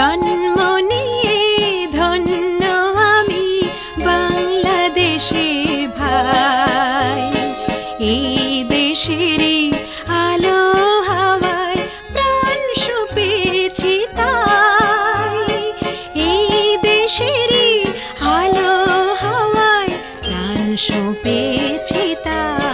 জন্ম নিয়ে ধন্য আমি বাংলাদেশে ভাই। এই দেশেরই আলো হাওয়ায় প্রাণ সুপেছি তাই। এই দেশেরই আলো হাওয়ায় প্রাণ সুপেছি তাই।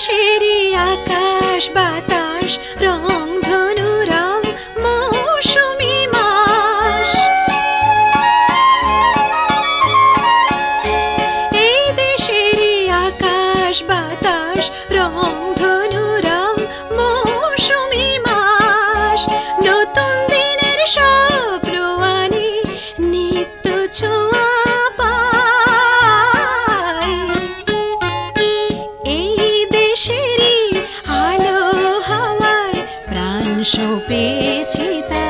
দেশেরই আকাশ বাতাস রং ধনু রং মৌসুমি মাস। এই দেশেরই আকাশ বাতাস প্রাণ সপেছি তাই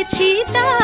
পেয়েছি তা